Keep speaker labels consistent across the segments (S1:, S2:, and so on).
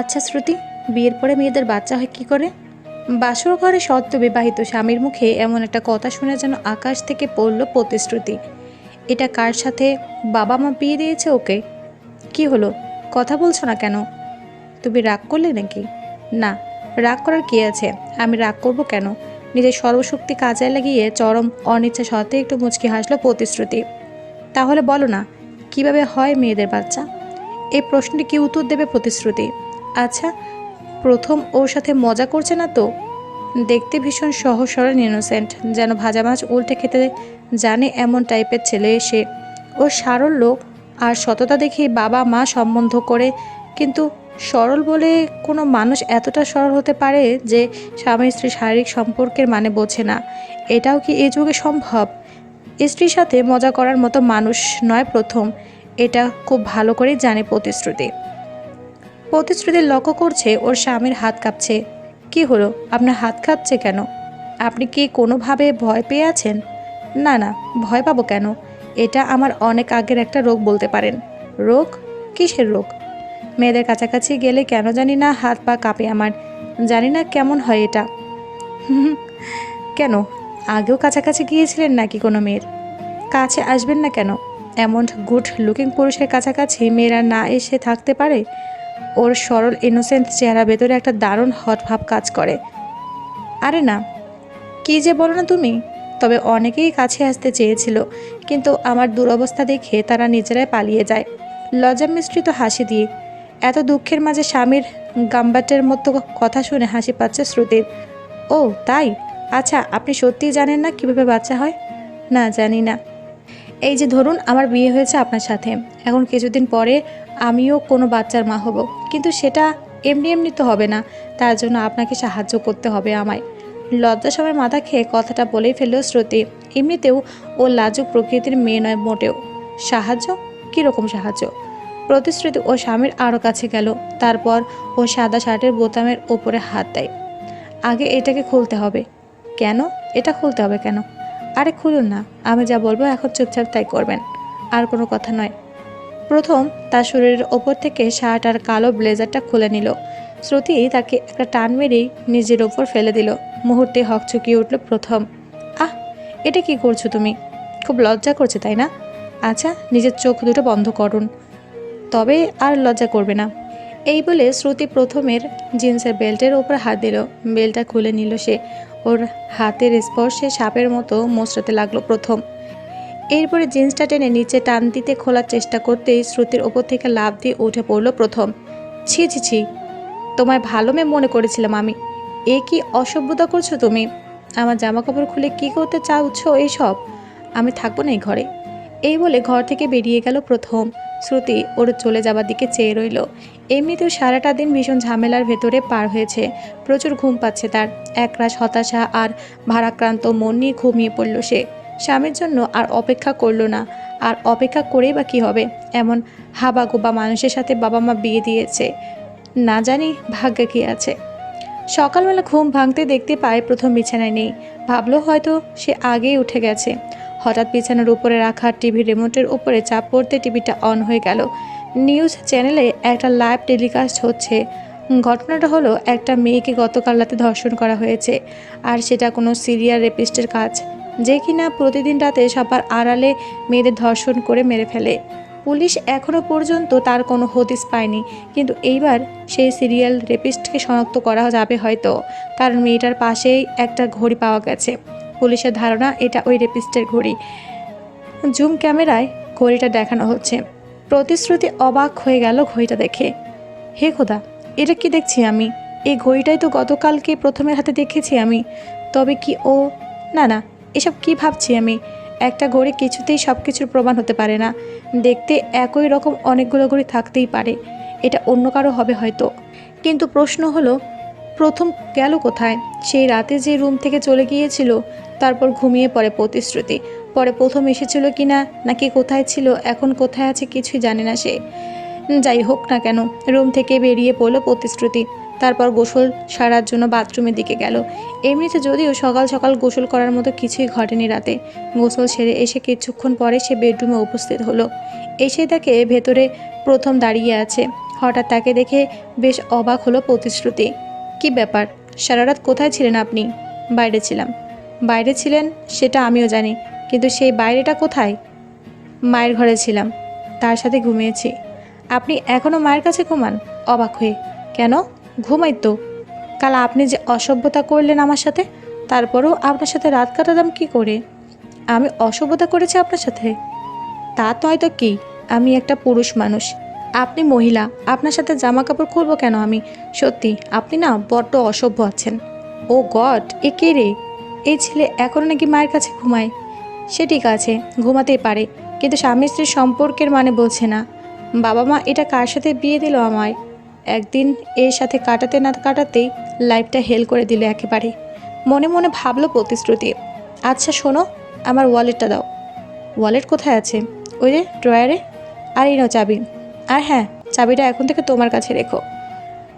S1: আচ্ছা শ্রুতি, বিয়ের পরে মেয়েদের বাচ্চা হয় কি করে? বাসর ঘরে সদ্য বিবাহিত স্বামীর মুখে এমন একটা কথা শুনে যেন আকাশ থেকে পড়ল প্রতিশ্রুতি। এটা কার সাথে? বাবা মা বিয়ে দিয়েছে ওকে? কি হলো? কথা বলছো না কেন? তুমি রাগ করলে নাকি? না, রাগ করার কি আছে? আমি রাগ করব কেন? নিজের সর্বশক্তি কাজে লাগিয়ে চরম অনিচ্ছা সত্ত্বে একটু মুচকি হাসলো প্রতিশ্রুতি। তাহলে বলো না, কীভাবে হয় মেয়েদের বাচ্চা? এই প্রশ্নটি কি উত্তর দেবে প্রতিশ্রুতি? আচ্ছা প্রথম ওর সাথে মজা করছে না তো? দেখতে ভীষণ সহজ সরল ইনোসেন্ট যেন ভাজা মাছ উল্টে খেতে জানে এমন টাইপের ছেলে এসে ও সারল লোক আর সততা দেখে বাবা মা সম্বন্ধ করে, কিন্তু সরল বলে কোনো মানুষ এতটা সরল হতে পারে যে স্বামী স্ত্রী শারীরিক সম্পর্কের মানে বোঝে না। এটাও কি এই যুগে সম্ভব? স্ত্রীর সাথে মজা করার মতো মানুষ নয় প্রথম। এটা খুব ভালো করেই জানে প্রতিশ্রুতি। প্রতিশ্রুতি লক্ষ্য করছে, ওর স্বামীর হাত কাঁপছে। কি হলো? আপনার হাত কাঁপছে কেন? আপনি কি কোনোভাবে ভয় পেয়ে আছেন? না না, ভয় পাবো কেন? এটা আমার অনেক আগের একটা রোগ বলতে পারেন। রোগ? কিসের রোগ? মেয়েদের কাছাকাছি গেলে কেন জানি না হাত পা কাঁপে আমার। জানি না কেমন হয় এটা। কেন? আগেও কাছাকাছি গিয়েছিলেন নাকি কোনো মেয়ের? কাছে আসবেন না কেন? এমন গুড লুকিং পুরুষের কাছাকাছি মেয়েরা না এসে থাকতে পারে? ওর সরল ইনোসেন্ট চেহারা ভেতরে একটা দারুণ হট ভাব কাজ করে। আরে না, কি যে বলো না তুমি? তবে অনেকেই কাছে আসতে চেয়েছিল, কিন্তু আমার দুরবস্থা দেখে তারা নিজেরাই পালিয়ে যায়। লজ্জা মিশ্রিত হাসি দিয়ে। এত দুঃখের মাঝে স্বামীর গাম্বাটের মতো কথা শুনে হাসি পাচ্ছে শ্রুতির। ও, তাই? আচ্ছা আপনি সত্যিই জানেন না কীভাবে বাচ্চা হয়? না, জানি না। এই যে ধরুন, আমার বিয়ে হয়েছে আপনার সাথে। এখন কিছুদিন পরে আমিও কোনো বাচ্চার মা হব। কিন্তু সেটা এমনি এমনি তো হবে না। তার জন্য আপনাকে সাহায্য করতে হবে আমায়। লজ্জা সময় মাথা খেয়ে কথাটা বলেই ফেলল শ্রুতি। এমনিতেও ও লাজুক প্রকৃতির মেয়ে নয় মোটেও। সাহায্য? কীরকম সাহায্য? প্রতিশ্রুতি ও স্বামীর আরও কাছে গেল। তারপর ও সাদা শার্টের বোতামের ওপরে হাত দেয়। আগে এটাকে খুলতে হবে। কেন? এটা খুলতে হবে কেন? আরে খুলুন না। আমি যা বলব এখন চুপচাপ তাই করবেন। আর কোনো কথা নয়। প্রথম তার শরীরের ওপর থেকে শার্ট আর কালো ব্লেজারটা খুলে নিল। শ্রুতি তাকে একটা টান মেরেই নিজের ওপর ফেলে দিল। মুহূর্তে হকচকিয়ে উঠল প্রথম। আহ, এটা কি করছ তুমি? খুব লজ্জা করছে, তাই না? আচ্ছা নিজের চোখ দুটো বন্ধ করুন। তবে আর লজ্জা করবে না। এই বলে শ্রুতি প্রথমের জিন্সের বেল্টের ওপর হাত দিল। বেল্টটা খুলে নিল সে। ওর হাতের স্পর্শে সাপের মতো মোচড়াতে লাগল প্রথম। এরপরে জিন্সটা টেনে নিচে টান দিতে খোলার চেষ্টা করতেই শ্রুতির ওপর থেকে লাভ দিয়ে উঠে পড়ল প্রথম। ছি ছি ছি, তোমায় ভালো মেয়ে মনে করেছিলাম আমি। এ কি অসভ্যতা করছ তুমি? আমার জামা কাপড় খুলে কি করতে চাওছো এইসব? আমি থাকব না এই ঘরে। এই বলে ঘর থেকে বেরিয়ে গেল প্রথম। শ্রুতি ওর চলে যাবার দিকে চেয়ে রইল। এমনিতেও সারাটা দিন ভীষণ ঝামেলার ভেতরে পার হয়েছে। প্রচুর ঘুম পাচ্ছে তার। একরাশ হতাশা আর ভারাক্রান্ত মন নিয়ে ঘুমিয়ে পড়ল সে। স্বামীর জন্য আর অপেক্ষা করল না। আর অপেক্ষা করেই বা কী হবে? এমন হাবাগোবা মানুষের সাথে বাবা মা বিয়ে দিয়েছে। না জানি ভাগ্যে কী আছে। সকালবেলা ঘুম ভাঙতে দেখতে পায় প্রথম বিছানায় নেই। ভাবলো হয়তো সে আগেই উঠে গেছে। হঠাৎ বিছানার উপরে রাখা টিভি রিমোটের উপরে চাপ পড়তে টিভিটা অন হয়ে গেল। নিউজ চ্যানেলে একটা লাইভ টেলিকাস্ট হচ্ছে। ঘটনাটা হলো, একটা মেয়েকে গতকাল রাতে ধর্ষণ করা হয়েছে। আর সেটা কোনো সিরিয়াল রেপিস্টের কাজ। যে কিনা প্রতিদিন রাতে সবার আড়ালে মেয়েদের ধর্ষণ করে মেরে ফেলে। পুলিশ এখনও পর্যন্ত তার কোনো হদিস পায়নি, কিন্তু এইবার সেই সিরিয়াল রেপিস্টকে শনাক্ত করা যাবে হয়তো। কারণ মেয়েটার পাশেই একটা ঘড়ি পাওয়া গেছে। পুলিশের ধারণা এটা ওই রেপিস্টের ঘড়ি। জুম ক্যামেরায় ঘড়িটা দেখানো হচ্ছে। প্রতিশ্রুতি অবাক হয়ে গেল ঘড়িটা দেখে। হে খোদা, এটা কি দেখছি আমি? এই ঘড়িটাই তো গতকালকে প্রথমের হাতে দেখেছি আমি। তবে কি ও না না এসব কি ভাবছি আমি? একটা ঘড়ি কিছুতেই সব কিছুর প্রমাণ হতে পারে না। দেখতে একই রকম অনেকগুলো ঘড়ি থাকতেই পারে। এটা অন্য কারও হবে হয়তো। কিন্তু প্রশ্ন হলো, প্রথম গেল কোথায়? সেই রাতে যে রুম থেকে চলে গিয়েছিল, তারপর ঘুমিয়ে পড়ে প্রতিশ্রুতি। পরে প্রথম এসেছিল কি না নাকি কোথায় ছিল, এখন কোথায় আছে কিছুই জানে না সে। যাই হোক না কেন, রুম থেকে বেরিয়ে পড়ল প্রতিশ্রুতি। তারপর গোসল সারার জন্য বাথরুমের দিকে গেল। এমনিতে যদিও সকাল সকাল গোসল করার মতো কিছুই ঘটেনি রাতে। গোসল সেরে এসে কিছুক্ষণ পরে সে বেডরুমে উপস্থিত হলো। এসে তাকে ভেতরে প্রথম দাঁড়িয়ে আছে। হঠাৎ তাকে দেখে বেশ অবাক হলো প্রতিশ্রুতি। কি ব্যাপার? সারা রাত কোথায় ছিলেন আপনি? বাইরে ছিলাম। বাইরে ছিলেন? সেটা আমিও জানি। কিন্তু সেই বাইরেটা কোথায়? মায়ের ঘরে ছিলাম। তার সাথে ঘুমিয়েছি। আপনি এখনও মায়ের কাছে ঘুমান? অবাক হয়ে কেন? ঘুমাই তো। কাল আপনি যে অসভ্যতা করলেন আমার সাথে, তারপরেও আপনার সাথে রাত কাটালাম কি করে? আমি অসভ্যতা করেছি আপনার সাথে? তা তো হয়তো কি? আমি একটা পুরুষ মানুষ। আপনি মহিলা, আপনার সাথে জামা কাপড় খুলবো কেন আমি? সত্যি, আপনি না বড্ড অসভ্য আছেন। ও গড, এ কে রে? এই ছেলে এখনও নাকি মায়ের কাছে ঘুমায়? সে ঠিক আছে, ঘুমাতেই পারে, কিন্তু স্বামী স্ত্রীর সম্পর্কের মানে বলছে না। বাবা মা এটা কার সাথে বিয়ে দিল আমায়? একদিন এর সাথে কাটাতে না কাটাতেই লাইফটা হেল করে দিল একেবারে। মনে মনে ভাবলো প্রতিশ্রুতি। আচ্ছা শোনো, আমার ওয়ালেটটা দাও। ওয়ালেট কোথায় আছে? ওই যে, ড্রয়ারে? আর এই নাও চাবি। আর হ্যাঁ চাবিটা এখন থেকে তোমার কাছে রেখো।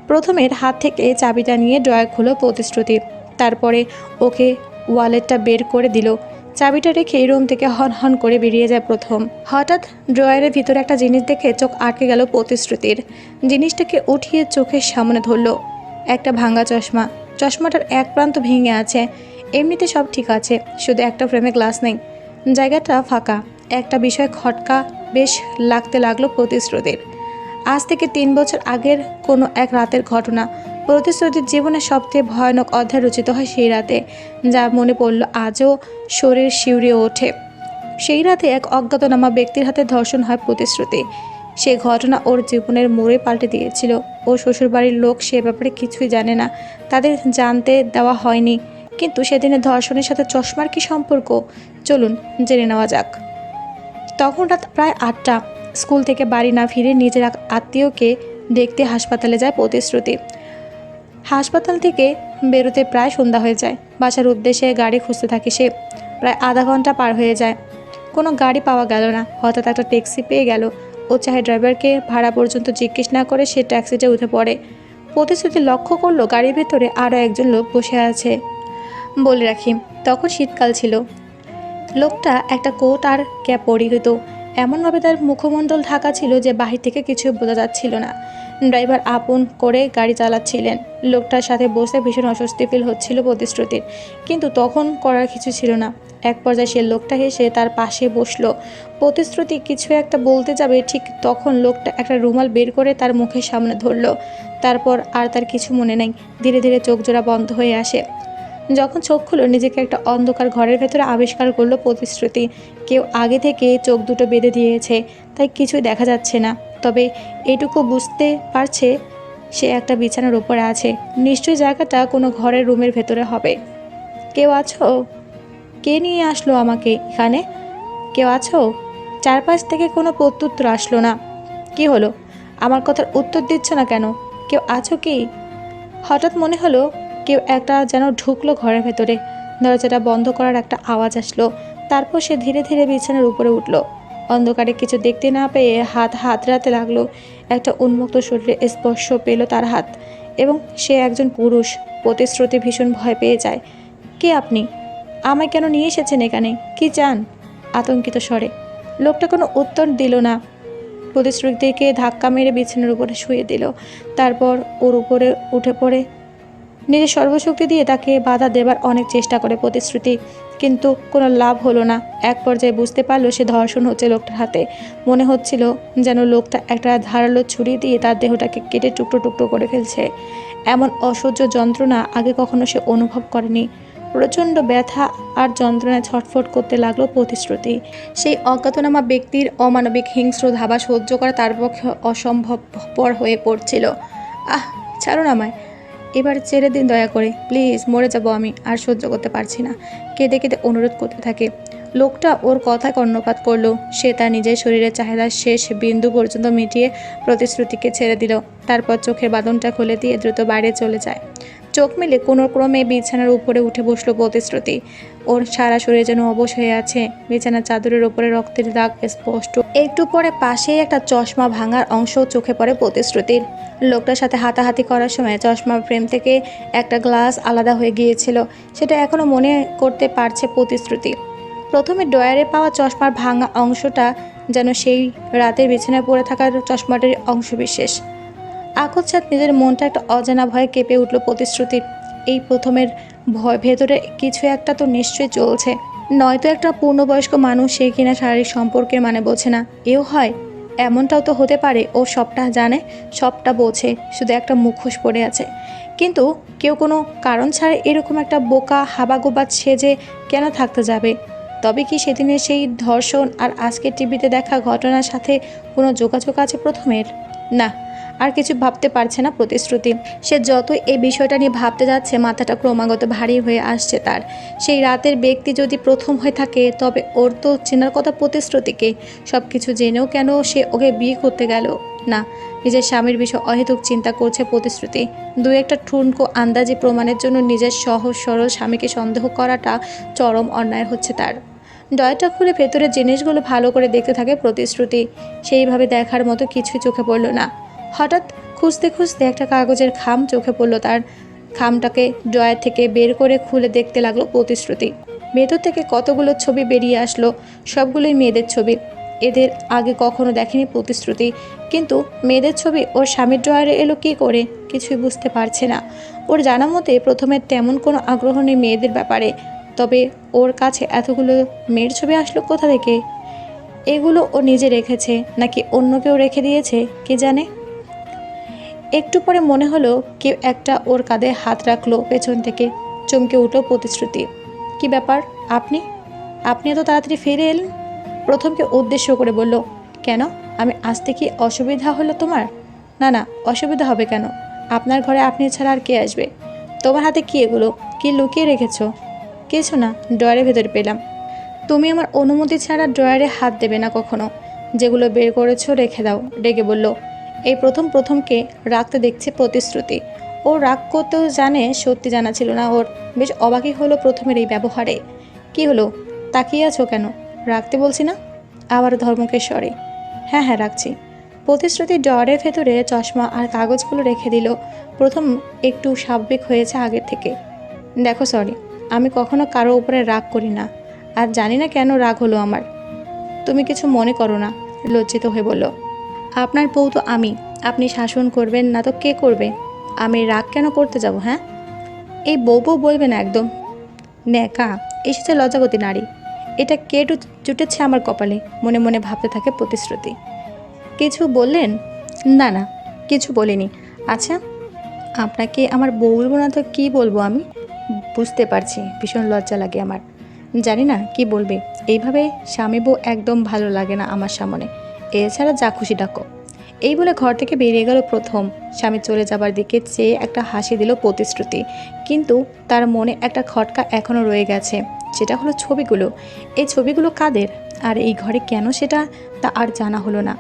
S1: প্রথমের হাত থেকে চাবিটা নিয়ে ড্রয়ার খুলো প্রতিশ্রুতি। তারপরে ওকে ওয়ালেটটা বের করে দিল। চাবিটা রেখে রুম থেকে হন হন করে বেরিয়ে যায় প্রথম। হঠাৎ ড্রয়ারের ভিতরে একটা জিনিস দেখে চোখ আটকে গেল প্রতিশ্রুতির। জিনিসটাকে উঠিয়ে চোখের সামনে ধরলো। একটা ভাঙা চশমা। চশমাটার এক প্রান্ত ভেঙে আছে। এমনিতে সব ঠিক আছে, শুধু একটা ফ্রেমে গ্লাস নেই। জায়গাটা ফাঁকা। একটা বিষয় খটকা বেশ লাগতে লাগল প্রতিশ্রুতির। আজ থেকে তিন বছর আগের কোনো এক রাতের ঘটনা। প্রতিশ্রুতির জীবনে সবচেয়ে ভয়ানক অধ্যায় রচিত হয় সেই রাতে, যা মনে পড়ল আজও শরীর শিউরে ওঠে। সেই রাতে এক অজ্ঞাতনামা ব্যক্তির হাতে ধর্ষণ হয় প্রতিশ্রুতি। সেই ঘটনা ওর জীবনের মোড়ে পাল্টে দিয়েছিল। ও শ্বশুরবাড়ির লোক সে ব্যাপারে কিছুই জানে না। তাদের জানতে দেওয়া হয়নি। কিন্তু সেদিনের ধর্ষণের সাথে চশমার কি সম্পর্ক? চলুন জেনে নেওয়া যাক। তখন রাত প্রায় আটটা। স্কুল থেকে বাড়ি না ফিরে নিজের আত্মীয়কে দেখতে হাসপাতালে যায় প্রতিশ্রুতি। হাসপাতাল থেকে বেরোতে প্রায় সন্ধ্যা হয়ে যায়। বাসার উদ্দেশ্যে গাড়ি খুঁজতে থাকে সে। প্রায় আধা ঘণ্টা পার হয়ে যায়। কোনো গাড়ি পাওয়া গেল না। হঠাৎ একটা ট্যাক্সি পেয়ে গেল। ও চাহে ড্রাইভারকে ভাড়া পর্যন্ত জিজ্ঞেস না করে সে ট্যাক্সিতে উঠে পড়ে। প্রতিশ্রুতি লক্ষ্য করল, গাড়ির ভেতরে আরও একজন লোক বসে আছে। বলে রাখি, তখন শীতকাল ছিল। লোকটা একটা কোট আর ক্যাপ পরিহিত। এমনভাবে তার মুখমণ্ডল ঢাকা ছিল যে বাহির থেকে কিছু বোঝা যাচ্ছিল না। ড্রাইভার আপন করে গাড়ি চালাচ্ছিলেন। লোকটার সাথে বসে ভীষণ অস্বস্তি ফিল হচ্ছিল প্রতিশ্রুতির। কিন্তু তখন করার কিছু ছিল না। এক পর্যায়ে সে লোকটা হেসে তার পাশে বসল। প্রতিশ্রুতি কিছু একটা বলতে যাবে, ঠিক তখন লোকটা একটা রুমাল বের করে তার মুখের সামনে ধরলো। তারপর আর তার কিছু মনে নেই। ধীরে ধীরে চোখ জোড়া বন্ধ হয়ে আসে। যখন চোখ খুলো নিজেকে একটা অন্ধকার ঘরের ভেতরে আবিষ্কার করল প্রতিশ্রুতি, কেউ আগে থেকে চোখ দুটো বেঁধে দিয়েছে, তাই কিছুই দেখা যাচ্ছে না। তবে এটুকু বুঝতে পারছে সে একটা বিছানার ওপরে আছে। নিশ্চয়ই জায়গাটা কোনো ঘরের রুমের ভেতরে হবে। কেউ আছো? কে নিয়ে আসলো আমাকে এখানে? কেউ আছো? চারপাশ থেকে কোনো প্রত্যুত্তর আসলো না। কি হলো? আমার কথার উত্তর দিচ্ছ না কেন? কেউ আছো কি? হঠাৎ মনে হলো কেউ একটা যেন ঢুকলো ঘরের ভেতরে। দরজাটা বন্ধ করার একটা আওয়াজ আসলো। তারপর সে ধীরে ধীরে বিছানার উপরে উঠল। অন্ধকারে কিছু দেখতে না পেয়ে হাত হাতড়াতে লাগল। একটা উন্মুক্ত শরীরে স্পর্শ পেল তার হাত এবং সে একজন পুরুষ। প্রতিশ্রুতি ভীষণ ভয় পেয়ে যায়। কে আপনি? আমায় কেন নিয়ে এসেছেন এখানে? কি চান? আতঙ্কিত স্বরে। লোকটা কোনো উত্তর দিল না। প্রতিশ্রুতিকে ধাক্কা মেরে বিছানার উপরে শুয়ে দিল। তারপর ওর উপরে উঠে পড়ে নিজের সর্বশক্তি দিয়ে তাকে বাধা দেবার অনেক চেষ্টা করে প্রতিশ্রুতি, কিন্তু কোনো লাভ হলো না। এক পর্যায়ে বুঝতে পারল সে ধর্ষণ হচ্ছে লোকটার হাতে। মনে হচ্ছিল যেন লোকটা একটা ধারালো ছুরি দিয়ে তার দেহটাকে কেটে টুকরো টুকরো করে ফেলছে। এমন অসহ্য যন্ত্রণা আগে কখনো সে অনুভব করেনি। প্রচণ্ড ব্যথা আর যন্ত্রণায় ছটফট করতে লাগল প্রতিশ্রুতি। সেই অজ্ঞাতনামা ব্যক্তির অমানবিক হিংস্র ধাবা সহ্য করা তার পক্ষে অসম্ভবপর হয়ে পড়ছিল। আহ, ছাড়ুন আমায়। এবার ছেড়ে দিন দয়া করে। প্লিজ, মরে যাব আমি, আর সহ্য করতে পারছি না। কেঁদে কেঁদে অনুরোধ করতে থাকে। লোকটা ওর কথায় কর্ণপাত করল। সে তার নিজের শরীরের চাহিদার শেষ বিন্দু পর্যন্ত মিটিয়ে প্রতিশ্রুতিকে ছেড়ে দিল। তারপর চোখের বাদনটা খুলে দিয়ে দ্রুত বাইরে চলে যায়। চোখ মেলে কোনো ক্রমে বিছানার উপরে উঠে বসল প্রতিশ্রুতি। ওর সারা শরীরে যেন অবশ হয়ে আছে। বিছানার চাদরের ওপরে রক্তের দাগ স্পষ্ট। একটু পরে পাশেই একটা চশমা ভাঙার অংশ চোখে পড়ে প্রতিশ্রুতির। লোকটার সাথে হাতাহাতি করার সময় চশমা ফ্রেম থেকে একটা গ্লাস আলাদা হয়ে গিয়েছিল। সেটা এখনও মনে করতে পারছে প্রতিশ্রুতি। প্রথমে ডয়ারে পাওয়া চশমার ভাঙা অংশটা যেন সেই রাতের বিছানায় পড়ে থাকার চশমাটির অংশবিশেষ। আকস্মাত নিজের মনটা একটা অজানা ভয়ে কেঁপে উঠল প্রতিশ্রুতির। এই প্রথমের ভয় ভেতরে কিছু একটা তো নিশ্চয়ই চলছে। নয়তো একটা পূর্ণবয়স্ক মানুষ সে কিনা শারীরিক সম্পর্কের মানে বোঝে না। এও হয়, এমনটাও তো হতে পারে, ও সবটা জানে, সবটা বোঝে, শুধু একটা মুখোশ পড়ে আছে। কিন্তু কেউ কোনো কারণ ছাড়া এরকম একটা বোকা হাবাগোবা সেজে কেন থাকতে যাবে? তবে কি সেদিনের সেই ধর্ষণ আর আজকের টিভিতে দেখা ঘটনার সাথে কোনো যোগাযোগ আছে প্রথমের? না। আর কিছু ভাবতে পারছে না প্রতিশ্রুতি। সে যত এই বিষয়টা নিয়ে ভাবতে যাচ্ছে, মাথাটা ক্রমাগত ভারী হয়ে আসছে তার। সেই রাতের ব্যক্তি যদি প্রথম হয়ে থাকে, তবে ওর তো চেনার কথা প্রতিশ্রুতিকে। সব কিছু জেনেও কেন সে ওকে বিয়ে করতে গেল? না, নিজের স্বামীর বিষয়ে অহেতুক চিন্তা করছে প্রতিশ্রুতি। দু একটা ঠুনকো আন্দাজি প্রমাণের জন্য নিজের সহজ সরল স্বামীকে সন্দেহ করাটা চরম অন্যায় হচ্ছে তার। ডয়টা খুলে ভেতরের জিনিসগুলো ভালো করে দেখতে থাকে প্রতিশ্রুতি। সেইভাবে দেখার মতো কিছুই চোখে পড়ল না। হঠাৎ খুঁজতে খুঁজতে একটা কাগজের খাম চোখে পড়ল তার খামটাকে ড্রয়ার থেকে বের করে খুলে দেখতে লাগল প্রতিশ্রুতি। ভেতর থেকে কতগুলো ছবি বেরিয়ে আসলো, সবগুলোই মেয়েদের ছবি। এদের আগে কখনো দেখেনি প্রতিশ্রুতি। কিন্তু মেয়েদের ছবি, ওর স্বামীর ড্রয়ারে এলো কী করে? কিছুই বুঝতে পারছে না। ওর জানা মতে প্রথমে তেমন কোনো আগ্রহ নেই মেয়েদের ব্যাপারে। তবে ওর কাছে এতগুলো মেয়ের ছবি আসলো কোথা থেকে? এগুলো ও নিজে রেখেছে, নাকি অন্য কেউ রেখে দিয়েছে, কে জানে? একটু পরে মনে হলো কেউ একটা ওর কাঁধে হাত রাখল পেছন থেকে, চমকে উঠল প্রতিশ্রুতি। কি ব্যাপার? আপনি? আপনি এত তাড়াতাড়ি ফিরে এলেন? প্রথমকে উদ্দেশ্য করে বলল, কেন? আমি আসতে কি অসুবিধা হলো তোমার? না না, অসুবিধা হবে কেন? আপনার ঘরে আপনি ছাড়া আর কে আসবে? তোমার হাতে কি এগুলো? কি লুকিয়ে রেখেছো? কিছু না, ড্রয়ারের ভেতরে পেলাম। তুমি আমার অনুমতি ছাড়া ড্রয়ারে হাত দেবে না কখনো। যেগুলো বের করেছ রেখে দাও, ডেকে বলল। এই প্রথম প্রথমকে রাখতে দেখছে প্রতিশ্রুতি। ও রাগ করতেও জানে সত্যি জানা ছিল না। ওর বেশ অবাকই হলো প্রথমের এই ব্যবহারে। কি হলো? তাকিয়ে আছো কেন? রাখতে বলছি না? আবার ধর্মকেশ্বরে হ্যাঁ হ্যাঁ রাখছি। প্রতিশ্রুতি ডরের ভেতরে চশমা আর কাগজগুলো রেখে দিল। প্রথম একটু স্বাভাবিক হয়েছে আগের থেকে। দেখো, সরি, আমি কখনো কারও উপরে রাগ করি না। আর জানি না কেন রাগ হলো আমার। তুমি কিছু মনে করো না, লজ্জিত হয়ে বলল। আপনার বউ তো আমি। আপনি শাসন করবেন না তো কে করবে? আমি রাগ কেন করতে যাব হ্যাঁ? এই বউ বউ বলবে না একদম। ন্যাকা এসেছে লজ্জাবতী নারী। এটা কে টু জুটেছে আমার কপালে? মনে মনে ভাবতে থাকে প্রতিশ্রুতি। কিছু বললেন? না না, কিছু বলিনি। আচ্ছা আপনাকে আমার বউ বলব না তো কী বলব আমি? বুঝতে পারছি, ভীষণ লজ্জা লাগে আমার। জানি না কি বলবে। এইভাবে স্বামী বউ একদম ভালো লাগে না আমার সামনে। এছাড়া যা খুশি ডাকো। এই বলে ঘর থেকে বেরিয়ে গেল প্রথম। স্বামী চলে যাবার দিকে চেয়ে একটা হাসি দিল প্রতিশ্রুতি। কিন্তু তার মনে একটা খটকা এখনও রয়ে গেছে। সেটা হলো ছবিগুলো। এই ছবিগুলো কাদের? আর এই ঘরে কেন সেটা তা আর জানা হলো না।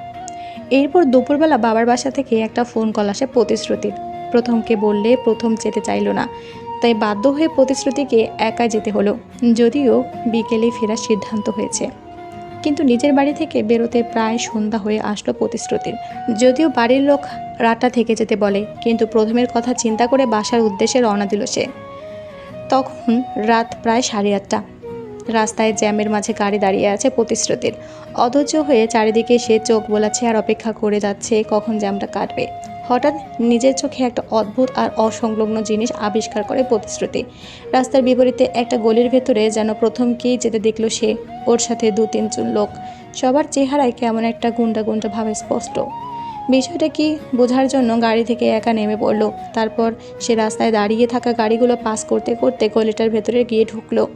S1: এরপর দুপুরবেলা বাবার বাসা থেকে একটা ফোন কল আসে প্রতিশ্রুতির। প্রথমকে বললে প্রথম যেতে চাইলো না। তাই বাধ্য হয়ে প্রতিশ্রুতিকে একা যেতে হলো। যদিও বিকেলে ফেরার সিদ্ধান্ত হয়েছে। কিন্তু নিজের বাড়ি থেকে বেরোতে প্রায় সন্ধ্যা হয়ে আসলো প্রতিশ্রুতির। যদিও বাড়ির লোক রাতটা থেকে যেতে বলে, কিন্তু প্রথমের কথা চিন্তা করে বাসার উদ্দেশ্যে রওনা দিল সে। তখন রাত প্রায় সাড়ে আটটা। রাস্তায় জ্যামের মাঝে গাড়ি দাঁড়িয়ে আছে প্রতিশ্রুতির। অধৈর্য হয়ে চারিদিকে সে চোখ বোলাচ্ছে আর অপেক্ষা করে যাচ্ছে কখন জ্যামটা কাটবে। হঠাৎ নিজের চোখে একটা অদ্ভুত আর অসংলগ্ন জিনিস আবিষ্কার করে প্রতিশ্রুতি। রাস্তার বিপরীতে একটা গলির ভেতরে যেন প্রথমকেই যেতে দেখল সে, ওর সাথে দু তিনজন লোক। সবার চেহারায় কেমন একটা গুন্ডা গুন্ডা ভাবে স্পষ্ট। বিষয়টা কি বোঝার জন্য গাড়ি থেকে একা নেমে পড়ল। তারপর সে রাস্তায় দাঁড়িয়ে থাকা গাড়িগুলো পাস করতে করতে গলিটার ভেতরে গিয়ে ঢুকলো।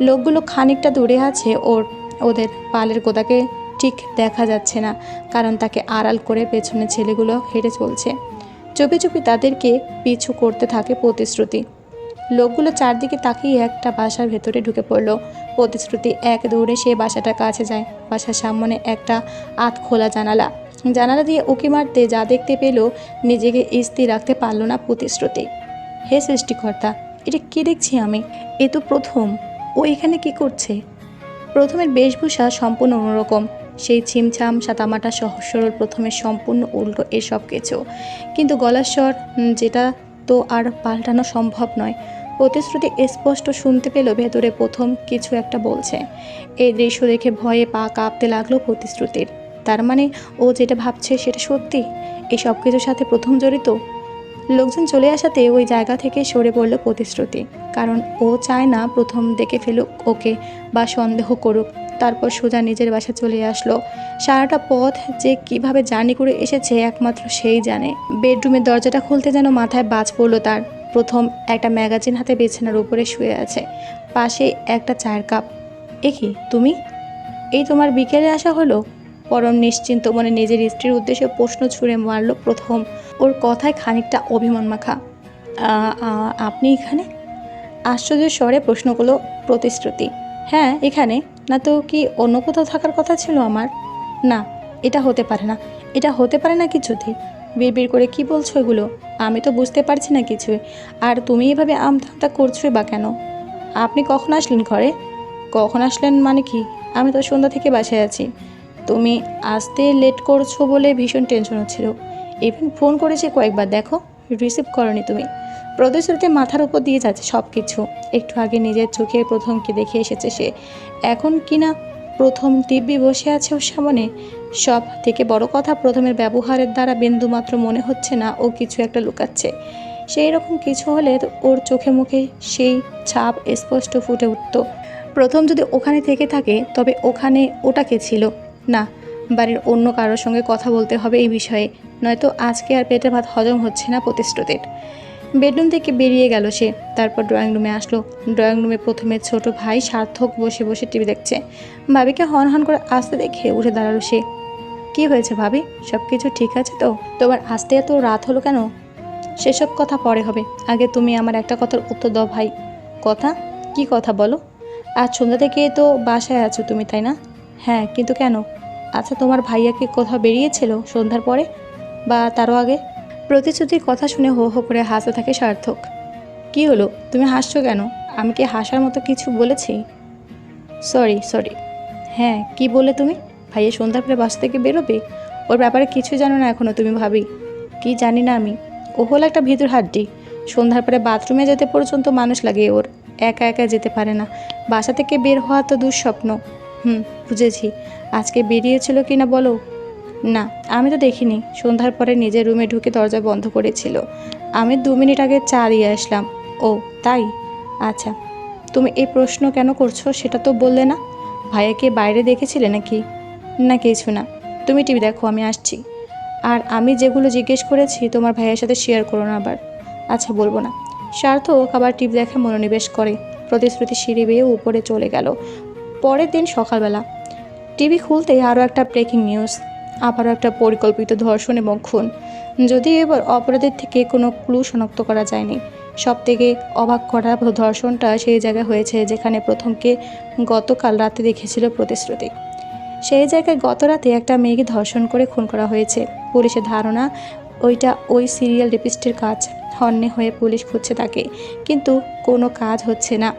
S1: লোকগুলো খানিকটা দূরে আছে, ওর, ওদের পালের গোদাকে ঠিক দেখা যাচ্ছে না, কারণ তাকে আড়াল করে পেছনে ছেলেগুলো হেঁটে চলছে। চুপি চুপি তাদেরকে পিছু করতে থাকে প্রতিশ্রুতি। লোকগুলো চারদিকে তাকিয়ে একটা বাসার ভেতরে ঢুকে পড়ল। প্রতিশ্রুতি এক দৌড়ে সে বাসাটার কাছে যায়। বাসার সামনে একটা আত খোলা জানালা। জানালা দিয়ে উকি মারতে যা দেখতে পেল, নিজেকে স্থির রাখতে পারল না প্রতিশ্রুতি। হে সৃষ্টিকর্তা, এটা কি দেখছি আমি? এ তো প্রথম। ও এখানে কি করছে? প্রথমের বেশভূষা সম্পূর্ণ অন্যরকম। সেই ছিমছাম সাতামাটা সহজ সরল প্রথমে সম্পূর্ণ উল্টো এসব কিছু। কিন্তু গলার স্বর যেটা তো আর পাল্টানো সম্ভব নয়। প্রতিশ্রুতি স্পষ্ট শুনতে পেল ভেতরে প্রথম কিছু একটা বলছে। এই দৃশ্য দেখে ভয়ে পা কাঁপতে লাগল প্রতিশ্রুতির। তার মানে ও যেটা ভাবছে সেটা সত্যি? এই সব কিছুর সাথে প্রথম জড়িত? লোকজন চলে আসাতে ওই জায়গা থেকে সরে পড়ল প্রতিশ্রুতি। কারণ ও চায় না প্রথম দেখে ফেলুক ওকে বা সন্দেহ করুক। তারপর সোজা নিজের বাসা চলে আসলো। সারাটা পথ যে কীভাবে জার্নি করে এসেছে একমাত্র সেই জানে। বেডরুমের দরজাটা খুলতে যেন মাথায় বাজ পড়ল তার। প্রথম একটা ম্যাগাজিন হাতে বিছানার উপরে শুয়ে আছে। পাশে একটা চায়ের কাপ। এ কি, তুমি? এই তোমার বিকেলে আসা হলো? পরম নিশ্চিন্ত মনে নিজের স্ত্রীর উদ্দেশ্যে প্রশ্ন ছুঁড়ে মারল প্রথম। ওর কথায় খানিকটা অভিমান মাখা। "আ- আ- আপনি এখানে? আশ্চর্য স্বরে প্রশ্ন করল প্রতিশ্রুতি। হ্যাঁ এখানে। না তো কি অন্য কোথাও থাকার কথা ছিল আমার? না, এটা হতে পারে না। এটা হতে পারে না কিছুতেই বিড়বিড় করে কি বলছো এগুলো? আমি তো বুঝতে পারছি না কিছুই। আর তুমি এভাবে আমতা করছোই বা কেন? আপনি কখন আসলেন ঘরে? কখন আসলেন মানে কি? আমি তো সন্ধ্যা থেকে বাসায় আছি। তুমি আসতে লেট করছ বলে ভীষণ টেনশন হচ্ছিল। ইভেন ফোন করেছি কয়েকবার, দেখো। রিসিভ করনি তুমি। প্রতিশ্রুতি মাথার উপর দিয়ে যাচ্ছে সব কিছু একটু আগে নিজের চোখে প্রথমকে দেখে এসেছে সে। এখন কিনা প্রথম দিব্যি বসে আছে ওর সামনে? সব থেকে বড় কথা, প্রথমের ব্যবহারের দ্বারা বিন্দুমাত্র মনে হচ্ছে না ও কিছু একটা লুকাচ্ছে। সেই রকম কিছু হলে ওর চোখে মুখে সেই ছাপ স্পষ্ট ফুটে উঠত। প্রথম যদি ওখানে থেকে থাকে, তবে ওখানে ওটাকে ছিল। না, বাড়ির অন্য কারোর সঙ্গে কথা বলতে হবে এই বিষয়ে। নয়তো আজকে আর পেটে ভাত হজম হচ্ছে না প্রতিশ্রুতির। বেডরুম থেকে বেরিয়ে গেল সে। তারপর ড্রয়িং রুমে আসলো। ড্রয়িং রুমে প্রথমে ছোট ভাই সার্থক বসে বসে টিভি দেখছে। ভাবিকে হন হন করে আসতে দেখে উঠে দাঁড়াল সে। কি হয়েছে ভাবি? সব কিছু ঠিক আছে তো? তোমার আসতে এত রাত হলো কেন? সেসব কথা পরে হবে। আগে তুমি আমার একটা কথার উত্তর দাও ভাই। কথা? কি কথা বলো? আজ সন্ধ্যা থেকে তো বাসায় আছো তুমি, তাই না? হ্যাঁ কিন্তু কেন? আচ্ছা তোমার ভাইয়া কি কোথাও বেরিয়েছিল সন্ধ্যার পরে? বা তারও আগে? প্রতিশ্রুতির কথা শুনে হো হো করে হাসতে থাকে সার্থক। কি হলো? তুমি হাসছো কেন? আমি কি হাসার মতো কিছু বলেছি? সরি সরি হ্যাঁ কি বলে তুমি? ভাইয়া সন্ধ্যার পরে বাস থেকে বেরোবে? ওর ব্যাপারে কিছু জানো না এখনও তুমি ভাবি। কি জানি না আমি। ও হলো একটা ভিতর হাড্ডি। সন্ধ্যার পরে বাথরুমে যেতে পর্যন্ত মানুষ লাগে ওর। একা একা যেতে পারে না। বাসা থেকে বের হওয়া তো দুঃস্বপ্ন। হুম, বুঝেছি। আজকে বেরিয়েছিল কি না বলো? না, আমি তো দেখিনি। সন্ধ্যার পরে নিজের রুমে ঢুকে দরজা বন্ধ করেছিল। আমি দু মিনিট আগে চা দিয়ে আসলাম। ও, তাই? আচ্ছা তুমি এই প্রশ্ন কেন করছ সেটা তো বললে না? ভাইয়াকে বাইরে দেখেছিলে নাকি? না, কিছু না। তুমি টিভি দেখো, আমি আসছি। আর আমি যেগুলো জিজ্ঞেস করেছি তোমার ভাইয়ের সাথে শেয়ার করো না আবার। আচ্ছা বলব না। সার্থক আবার টিভি দেখে মনোনিবেশ করে। প্রতিশ্রুতি সিঁড়ি বেয়ে উপরে চলে গেল। পরের দিন সকালবেলা। টিভি খুলতেই আরও একটা ব্রেকিং নিউজ আবারও একটা পরিকল্পিত ধর্ষণ এবং খুন। যদি এবার অপরাধের থেকে কোনো ক্লু শনাক্ত করা যায়নি সব থেকে অবাক করা ধর্ষণটা সেই জায়গায় হয়েছে যেখানে প্রথমকে গতকাল রাতে দেখেছিল প্রতিশ্রুতি। সেই জায়গায় গত রাতে একটা মেয়েকে ধর্ষণ করে খুন করা হয়েছে। পুলিশের ধারণা, ওইটা ওই সিরিয়াল রেপিস্টের কাজ হন্যে হয়ে পুলিশ খুঁজছে তাকে। কিন্তু কোনো কাজ হচ্ছে না।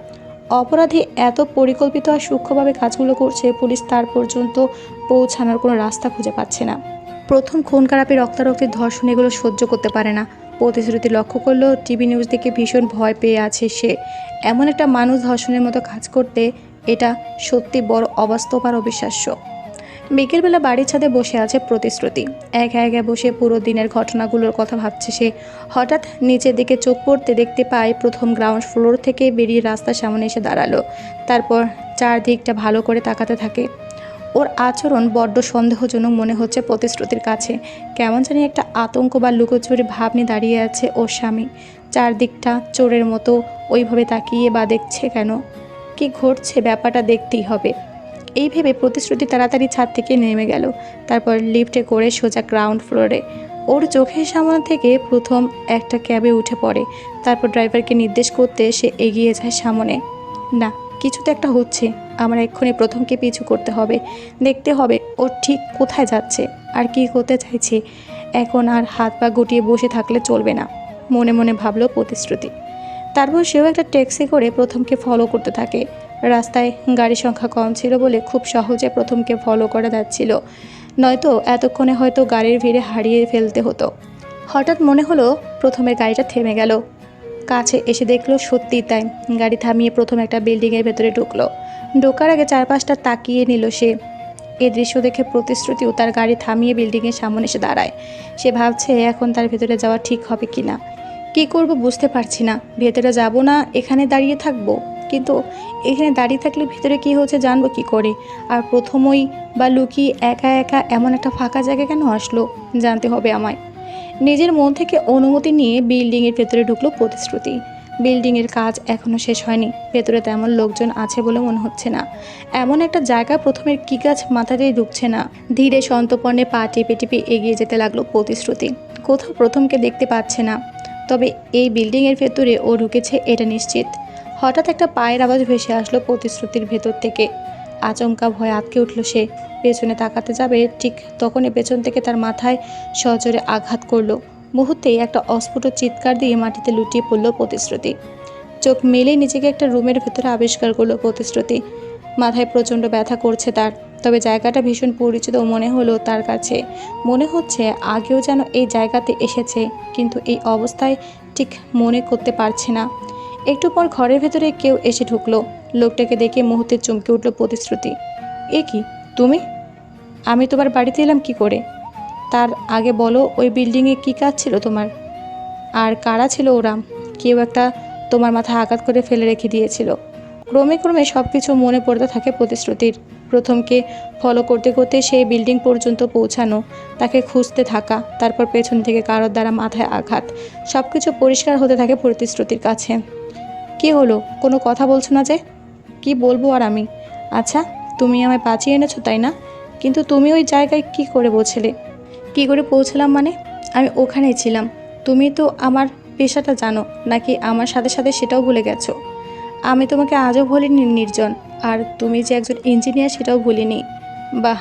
S1: অপরাধী এত পরিকল্পিত আর সূক্ষ্মভাবে কাজগুলো করছে, পুলিশ তার পর্যন্ত পৌঁছানোর কোনো রাস্তা খুঁজে পাচ্ছে না। প্রথম খুন খারাপি রক্তারক্তির ধর্ষণ এগুলো সহ্য করতে পারে না। প্রতিশ্রুতি লক্ষ্য করলেও টিভি নিউজ দেখে ভীষণ ভয় পেয়ে আছে সে। এমন একটা মানুষ ধর্ষণের মতো কাজ করতে এটা সত্যি বড় অবাস্তব আর অবিশ্বাস্য। বিকেলবেলা বাড়ির ছাদে বসে আছে প্রতিশ্রুতি। একা একা বসে পুরো দিনের ঘটনাগুলোর কথা ভাবছে সে। হঠাৎ নিচের দিকে চোখ পড়তে দেখতে পায় প্রথম গ্রাউন্ড ফ্লোর থেকে বেরিয়ে রাস্তার সামনে এসে দাঁড়াল। তারপর চারদিকটা ভালো করে তাকাতে থাকে। ওর আচরণ বড্ড সন্দেহজনক মনে হচ্ছে প্রতিশ্রুতির কাছে। কেমন জানি একটা আতঙ্ক বা লুকোচুরি ভাব নিয়ে দাঁড়িয়ে আছে ওর স্বামী। চারদিকটা চোরের মতো ওইভাবে তাকিয়ে বা দেখছে কেন? কি ঘটছে ব্যাপারটা দেখতেই হবে। এই ভেবে প্রতিশ্রুতি তাড়াতাড়ি ছাদ থেকে নেমে গেল। তারপর লিফটে করে সোজা গ্রাউন্ড ফ্লোরে ওর চোখের সামনে থেকে প্রথম একটা ক্যাবে উঠে পড়ে। তারপর ড্রাইভারকে নির্দেশ করতে সে এগিয়ে যায় সামনে। না, কিছু তো একটা হচ্ছে। আমার এক্ষুনি প্রথমকে পিছু করতে হবে। দেখতে হবে ও ঠিক কোথায় যাচ্ছে আর কি করতে চাইছে। এখন আর হাত পা গুটিয়ে বসে থাকলে চলবে না। মনে মনে ভাবলো প্রতিশ্রুতি। তারপর সেও একটা ট্যাক্সি করে প্রথমকে ফলো করতে থাকে। রাস্তায় গাড়ি সংখ্যা কম ছিল বলে খুব সহজে প্রথমকে ফলো করা যাচ্ছিল। নয়তো এতক্ষণে হয়তো গাড়ির ভিড়ে হারিয়ে ফেলতে হতো। হঠাৎ মনে হলো প্রথমে গাড়িটা থেমে গেল। কাছে এসে দেখল সত্যিই তাই গাড়ি থামিয়ে প্রথম একটা বিল্ডিংয়ের ভেতরে ঢুকলো। ঢোকার আগে চারপাশটা তাকিয়ে নিল সে। এই দৃশ্য দেখে প্রতিশ্রুতিও তার গাড়ি থামিয়ে বিল্ডিংয়ের সামনে এসে দাঁড়ায়। সে ভাবছে এখন তার ভেতরে যাওয়া ঠিক হবে কি না কী করব বুঝতে পারছি না। ভেতরে যাব না, এখানে দাঁড়িয়ে থাকব। কিন্তু এখানে দাঁড়িয়ে থাকলে ভিতরে কি হচ্ছে জানব কি করে? আর প্রথমই বা লুকিয়ে একা একা এমন একটা ফাঁকা জায়গা কেন আসলো? জানতে হবে আমায়। নিজের মন থেকে অনুমতি নিয়ে বিল্ডিংয়ের ভেতরে ঢুকলো প্রতিশ্রুতি। বিল্ডিংয়ের কাজ এখনও শেষ হয়নি। ভেতরে তেমন লোকজন আছে বলে মনে হচ্ছে না। এমন একটা জায়গা প্রথমের কি গাছ মাথাতেই ঢুকছে না। ধীরে সন্তপর্ণে পা টিপে টিপে এগিয়ে যেতে লাগল প্রতিশ্রুতি। কোথাও প্রথমকে দেখতে পাচ্ছে না। তবে এই বিল্ডিংয়ের ভেতরে ও ঢুকেছে এটা নিশ্চিত। হঠাৎ একটা পায়ের আওয়াজ ভেসে আসলো প্রতিশ্রুতির ভেতর থেকে। আচমকা ভয়ে আটকে উঠল সে। পেছনে তাকাতে যাবে, ঠিক তখনই পেছন থেকে তার মাথায় সজোরে আঘাত করল। মুহূর্তেই একটা অস্ফুট চিৎকার দিয়ে মাটিতে লুটিয়ে পড়ল প্রতিশ্রুতি। চোখ মেলে নিজেকে একটা রুমের ভেতরে আবিষ্কার করল প্রতিশ্রুতি। মাথায় প্রচণ্ড ব্যথা করছে তার, তবে জায়গাটা ভীষণ পরিচিত মনে হলো তার কাছে। মনে হচ্ছে আগেও যেন এই জায়গাতে এসেছে, কিন্তু এই অবস্থায় ঠিক মনে করতে পারছে না। একটু পর ঘরের ভেতরে কেউ এসে ঢুকলো। লোকটাকে দেখে মুহূর্তে চমকে উঠল প্রতিশ্রুতি। এ কি? তুমি? আমি তোমার বাড়িতে এলাম কি করে? তার আগে বলো, ওই বিল্ডিংয়ে কী কাজ ছিল তোমার? আর কারা ছিল ওরা? কেউ একটা তোমার মাথায় আঘাত করে ফেলে রেখে দিয়েছিল। ক্রমে ক্রমে সব কিছু মনে পড়তে থাকে প্রতিশ্রুতির। প্রথমকে ফলো করতে করতে সেই বিল্ডিং পর্যন্ত পৌঁছানো, তাকে খুঁজতে থাকা, তারপর পেছন থেকে কারোর দ্বারা মাথায় আঘাত। সব কিছু পরিষ্কার হতে থাকে প্রতিশ্রুতির কাছে। কি হলো? কোনো কথা বলছো না যে? কি বলব আর আমি? আচ্ছা তুমি আমায় বাঁচিয়ে এনেছো তাই না? কিন্তু তুমি ওই জায়গায় কি করে পৌঁছলে? কি করে পৌঁছলাম মানে? আমি ওখানেই ছিলাম। তুমি তো আমার পেশাটা জানো, নাকি আমার সাথে সাথে সেটাও ভুলে গেছো? আমি তোমাকে আজও ভুলিনি নির্জন, আর তুমি যে একজন ইঞ্জিনিয়ার সেটাও ভুলিনি। বাহ,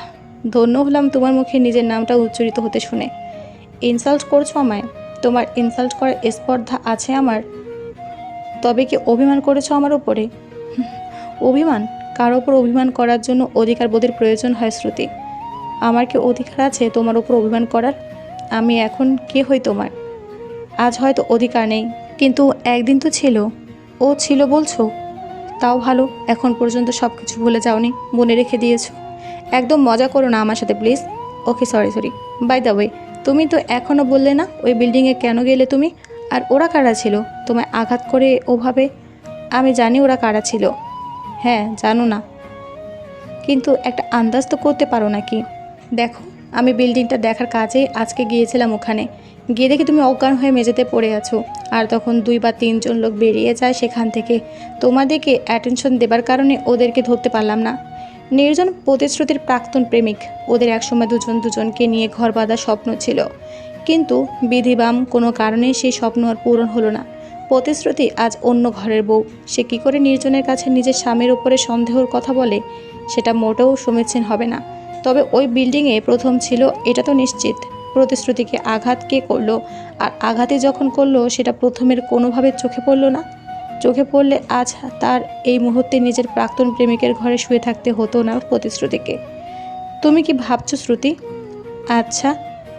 S1: ধন্য হলাম তোমার মুখে নিজের নামটা উচ্চারিত হতে শুনে। ইনসাল্ট করছ আমায়? তোমার ইনসাল্ট করার স্পর্ধা আছে আমার? তবে কি অভিমান করেছ আমার হুম, অভিমান? কার ওপর অভিমান করার জন্য অধিকার বোধের প্রয়োজন হয় শ্রুতি। আমার কি অধিকার আছে তোমার ওপর অভিমান করার? আমি এখন কে হই তোমার? আজ হয়তো অধিকার নেই কিন্তু একদিন তো ছিল। ও ছিল বলছো? তাও ভালো এখন পর্যন্ত সব কিছু ভুলে যাওনি মনে রেখে দিয়েছ। একদম মজা করো না আমার সাথে please. Okay sorry sorry. By the way তুমি তো এখনও বললে না ওই বিল্ডিংয়ে কেন গেলে তুমি? আর ওরা কারা ছিল? তোমায় আঘাত করে ওভাবে? আমি জানি ওরা কারা ছিল। হ্যাঁ জানো না। কিন্তু একটা আন্দাজ তো করতে পারো নাকি? দেখো, আমি বিল্ডিংটা দেখার কাজে আজকে গিয়েছিলাম ওখানে। গিয়ে দেখি তুমি অজ্ঞান হয়ে মেঝেতে পড়ে আছো। আর তখন দুই বা তিনজন লোক বেরিয়ে যায় সেখান থেকে। তোমাদেরকে অ্যাটেনশন দেবার কারণে ওদেরকে ধরতে পারলাম না। নির্জন প্রতিশ্রুতির প্রাক্তন প্রেমিক। ওদের একসময় দুজন দুজনকে নিয়ে ঘর বাঁধার স্বপ্ন ছিল। কিন্তু বিধিবাম কোনো কারণে সেই স্বপ্ন আর পূরণ হলো না। প্রতিশ্রুতি আজ অন্য ঘরের বউ। সে কি করে নির্জনের কাছে নিজের স্বামীর উপরে সন্দেহর কথা বলে, সেটা মোটেও সমীচীন হবে না। তবে ওই বিল্ডিংয়ে প্রথম ছিল, এটা তো নিশ্চিত, প্রতিশ্রুতিকে আঘাত কে করল, আর আঘাতে যখন করল, সেটা প্রথমের কোনোভাবে চোখে পড়ল না। চোখে পড়লে আজ তার এই মুহূর্তে নিজের প্রাক্তন প্রেমিকের ঘরে শুয়ে থাকতে হতো না প্রতিশ্রুতিকে। তুমি কি ভাবছ শ্রুতি? আচ্ছা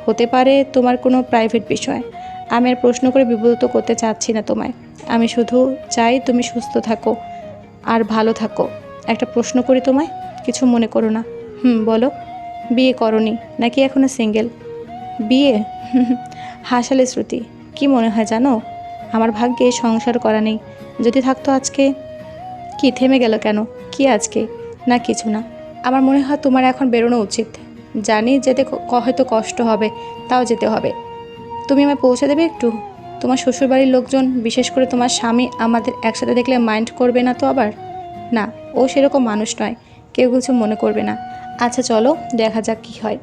S1: হতে পারে তোমার কোনো প্রাইভেট বিষয়। আমি আর প্রশ্ন করে বিব্রত করতে চাচ্ছি না তোমায়। আমি শুধু চাই তুমি সুস্থ থাকো আর ভালো থাকো। একটা প্রশ্ন করি তোমায়, কিছু মনে করো না। হুম, বলো। বিয়ে করনি, নাকি এখনও সিঙ্গেল বিয়ে? হাসালে শ্রুতি, কি মনে হয় জানো? আমার ভাগ্যে সংসার করা নেই। যদি থাকতো আজকে, কি থেমে গেল কেন? কি আজকে? না কিছু না। আমার মনে হয় তোমার এখন বেরোনো উচিত। জানি যেতে হয়তো কষ্ট হবে, তাও যেতে হবে। তুমি আমায় পৌঁছে দেবে একটু? তোমার শ্বশুরবাড়ির লোকজন, বিশেষ করে তোমার স্বামী আমাদের একসাথে দেখলে মাইন্ড করবে না তো আবার? না, ও সেরকম মানুষ নয়, কেউ কিছু মনে করবে না। আচ্ছা চলো, দেখা যাক কী হয়।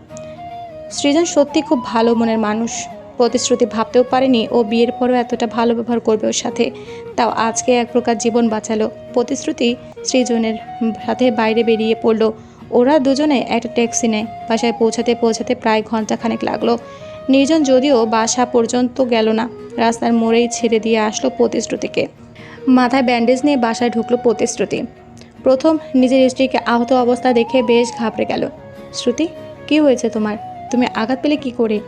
S1: সৃজন সত্যি খুব ভালো মনের মানুষ। প্রতিশ্রুতি ভাবতেও পারেনি ও বিয়ের পরও এতটা ভালো ব্যবহার করবে ওর সাথে। তাও আজকে এক প্রকার জীবন বাঁচালো। প্রতিশ্রুতি সৃজনের সাথে বাইরে বেরিয়ে পড়ল। ওরা দুজনে একটা ট্যাক্সি নেয়। বাসায় পৌঁছাতে পৌঁছাতে প্রায় ঘন্টাখানেক লাগল। নির্জন যদিও বাসা পর্যন্ত গেল না। রাস্তার মোড়েই ছেড়ে দিয়ে আসলো প্রতিশ্রুতিকে। মাথায় ব্যান্ডেজ নিয়ে বাসায় ঢুকলো প্রতিশ্রুতি। প্রথম নিজের স্ত্রীকে আহত অবস্থা দেখে বেশ ঘাবড়ে গেল। শ্রুতি, কি হয়েছে তোমার? তুমি আঘাত পেলে কি করে?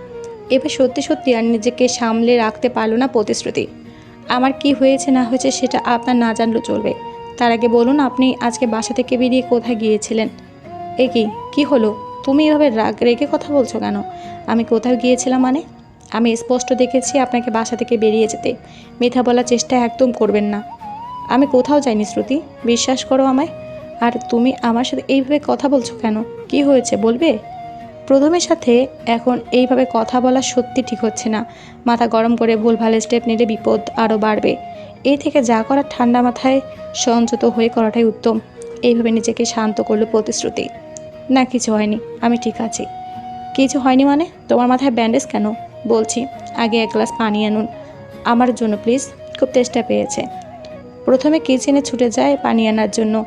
S1: এবার সত্যি সত্যি আর নিজেকে সামলে রাখতে পারল না প্রতিশ্রুতি। আমার কি হয়েছে না হয়েছে সেটা আপনার না জানলেও চলবে। তার আগে বলুন, আপনি আজকে বাসা থেকে বেরিয়ে কোথায় গিয়েছিলেন? এ কি? কী হলো? তুমি এভাবে রাগ রেগে কথা বলছো কেন? আমি কোথাও গিয়েছিলাম মানে? আমি স্পষ্ট দেখেছি আপনাকে বাসা থেকে বেরিয়ে যেতে। মিথ্যা বলার চেষ্টা একদম করবেন না। আমি কোথাও যাইনি, শ্রুতি। বিশ্বাস করো আমায়। আর তুমি আমার সাথে এইভাবে কথা বলছো কেন? কি হয়েছে, বলবে? প্রথমের সাথে এখন এইভাবে কথা বলা সত্যি ঠিক হচ্ছে না। মাথা গরম করে ভুলভাল স্টেপ নিলে বিপদ আরও বাড়বে। এই থেকে যা করার ঠান্ডা মাথায় সংযত হয়ে করাটাই উত্তম। এইভাবে নিজেকে শান্ত করল প্রতিশ্রুতি। না, কিছু হয়নি। আমি ঠিক আছি। কিছু হয়নি মানে? তোমার মাথায় ব্যান্ডেজ কেন? বলছি, আগে এক গ্লাস পানি আনুন। আমার জন্য, প্লিজ। খুব তেষ্টা পেয়েছে। প্রথমে কিচেনে ছুটে যায় পানি আনার জন্য।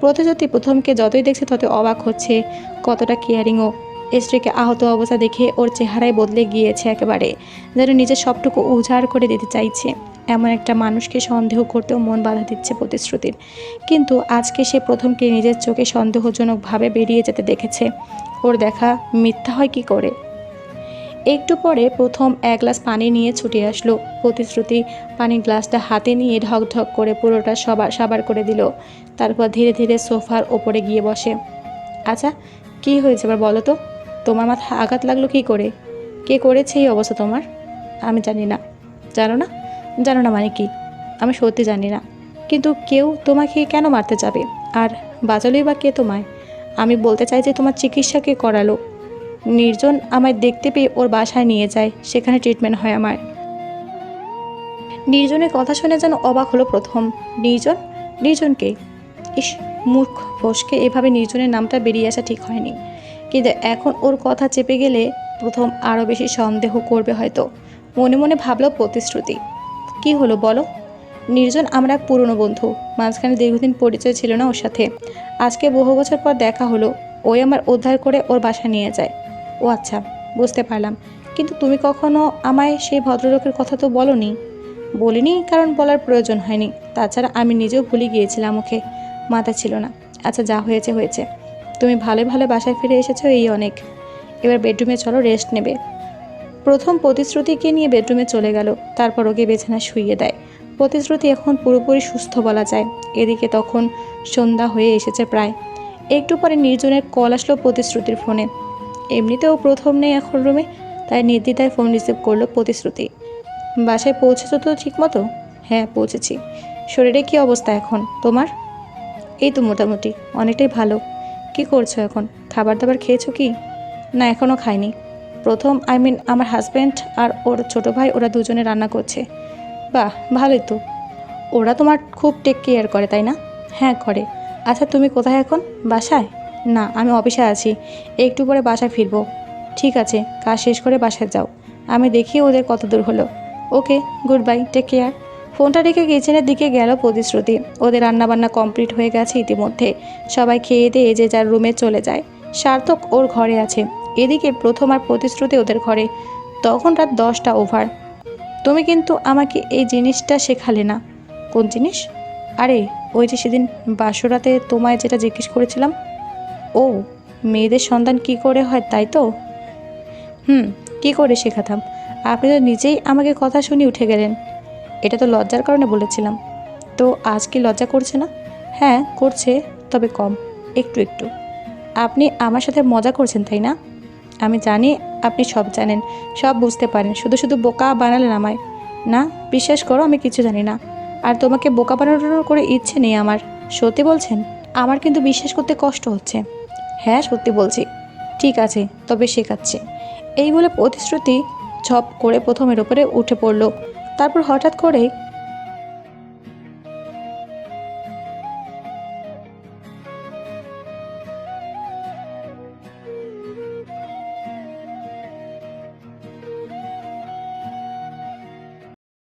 S1: প্রতিশ্রুতি প্রথমকে যতই দেখছে তত অবাক হচ্ছে, কতটা কেয়ারিং ও। স্ত্রীকে আহত অবস্থা দেখে ওর চেহারায় বদলে গিয়েছে একেবারে, যেন নিজের সবটুকু উজাড় করে দিতে চাইছে। এমন একটা মানুষকে সন্দেহ করতেও মন বাধা দিচ্ছে প্রতিশ্রুতির। কিন্তু আজকে সে প্রথমকে নিজের চোখে সন্দেহজনকভাবে বেরিয়ে যেতে দেখেছে। ওর দেখা মিথ্যা হয় কি করে? একটু পরে প্রথম এক গ্লাস পানি নিয়ে ছুটে আসলো। প্রতিশ্রুতি পানির গ্লাসটা হাতে নিয়ে ঢক ঢক করে পুরোটা সবার সাবার করে দিল। তারপর ধীরে ধীরে সোফার ওপরে গিয়ে বসে। আচ্ছা কি হয়েছে এবার বলো তো? তোমার মাথায় আঘাত লাগল কি করে? কে করেছে এই অবস্থা তোমার? আমি জানি না। জানো না? জানো না মানে কি? আমি সত্যি জানি না। কিন্তু কেউ তোমাকে কেন মারতে যাবে? আর বাঁচালোই বা কে তোমায়? আমি বলতে চাই যে তোমার চিকিৎসা কে করালো? নির্জন আমায় দেখতে পেয়ে ওর বাসায় নিয়ে যায়, সেখানে ট্রিটমেন্ট হয় আমার। নির্জনের কথা শুনে যেন অবাক হলো প্রথম। নির্জন? নির্জনকে ইস, মূর্খ, ফসকে এভাবে নির্জনের নামটা বেরিয়ে আসা ঠিক হয়নি। কিন্তু এখন ওর কথা চেপে গেলে প্রথম আরও বেশি সন্দেহ করবে হয়তো। মনে মনে ভাবলো প্রতিশ্রুতি। কি হলো বলো? নির্জন আমরা এক পুরনো বন্ধু। মাঝখানে দীর্ঘদিন পরিচয় ছিল না ওর সাথে। আজকে বহু বছর পর দেখা হলো। ওই আমার উদ্ধার করে ওর বাসায় নিয়ে যায়। ও আচ্ছা বুঝতে পারলাম। কিন্তু তুমি কখনো আমায় সেই ভদ্রলোকের কথা তো বলনি? বলিনি, কারণ বলার প্রয়োজন হয়নি। তাছাড়া আমি নিজেও ভুলে গিয়েছিলাম ওকে। মাথা ছিল না। আচ্ছা যা হয়েছে হয়েছে। তুমি ভালো ভালো বাসায় ফিরে এসেছ, এই অনেক। এবার বেডরুমে চলো, রেস্ট নেবে। প্রথম প্রতিশ্রুতিকে নিয়ে বেডরুমে চলে গেল। তারপর ওকে বিছানা শুইয়ে দেয়। প্রতিশ্রুতি এখন পুরোপুরি সুস্থ বলা যায়। এদিকে তখন সন্ধ্যা হয়ে এসেছে প্রায়। একটু পরে নির্জনের কল আসলো প্রতিশ্রুতির ফোনে। এমনিতেও প্রথম নেই এখন রুমে, তাই নির্দ্বিধায় ফোন রিসিভ করল প্রতিশ্রুতি। বাসায় পৌঁছেছো তো ঠিক মতো হ্যাঁ পৌঁছেছি। শরীরে কী অবস্থা এখন? তোমার? এই তো মোটামুটি, অনেকটাই ভালো। কি করছ এখন? খাবার দাবার খেয়েছো কি? না এখনও খাইনি। প্রথম আই মিন আমার হাজব্যান্ড আর ওর ছোট ভাই, ওরা দুজনে রান্না করছে। বাহ, ভালোই তো। ওরা তোমার খুব টেক কেয়ার করে, তাই না? হ্যাঁ করে। আচ্ছা তুমি কোথায় এখন? বাসায়? না, আমি অফিসে আছি। একটু পরে বাসায় ফিরবো। ঠিক আছে, কাজ শেষ করে বাসায় যাও। আমি দেখি ওদের কত দূর হলো। Okay good bye take care ফোনটা রেখে কিচেনের দিকে গেল প্রতিশ্রুতি। ওদের রান্নাবান্না কমপ্লিট হয়ে গেছে ইতিমধ্যে। সবাই খেয়ে দিয়ে যে যার রুমে চলে যায়। সার্থক ওর ঘরে আছে। এদিকে প্রথম আর প্রতিশ্রুতি ওদের ঘরে। তখন রাত দশটা ওভার তুমি কিন্তু আমাকে এই জিনিসটা শেখালে না। কোন জিনিস? আরে, ওই যে সেদিন বাসরাতে তোমায় যেটা জিজ্ঞেস করেছিলাম। ও, মেয়েদের সন্তান কি করে হয় তাই তো? হুম, কি করে শেখাতাম? আপনি তো নিজেই আমাকে কথা শুনে উঠে গেলেন। এটা তো লজ্জার কারণে বলেছিলাম। তো আজ কি লজ্জা করছে না? হ্যাঁ করছে, তবে কম। একটু একটু। আপনি আমার সাথে মজা করছেন, তাই না? আমি জানি আপনি সব জানেন, সব বুঝতে পারেন, শুধু শুধু বোকা বানালেন আমায়। না, বিশ্বাস করো আমি কিছু জানি না। আর তোমাকে বোকা বানানোর করে ইচ্ছে নেই আমার। সত্যি বলছেন? আমার কিন্তু বিশ্বাস করতে কষ্ট হচ্ছে। হ্যাঁ সত্যি বলছি। ঠিক আছে, তবে শেখাচ্ছে। এই বলে প্রতিশ্রুতি ঝপ করে প্রথমের ওপরে উঠে পড়ল। তারপর হঠাৎ করে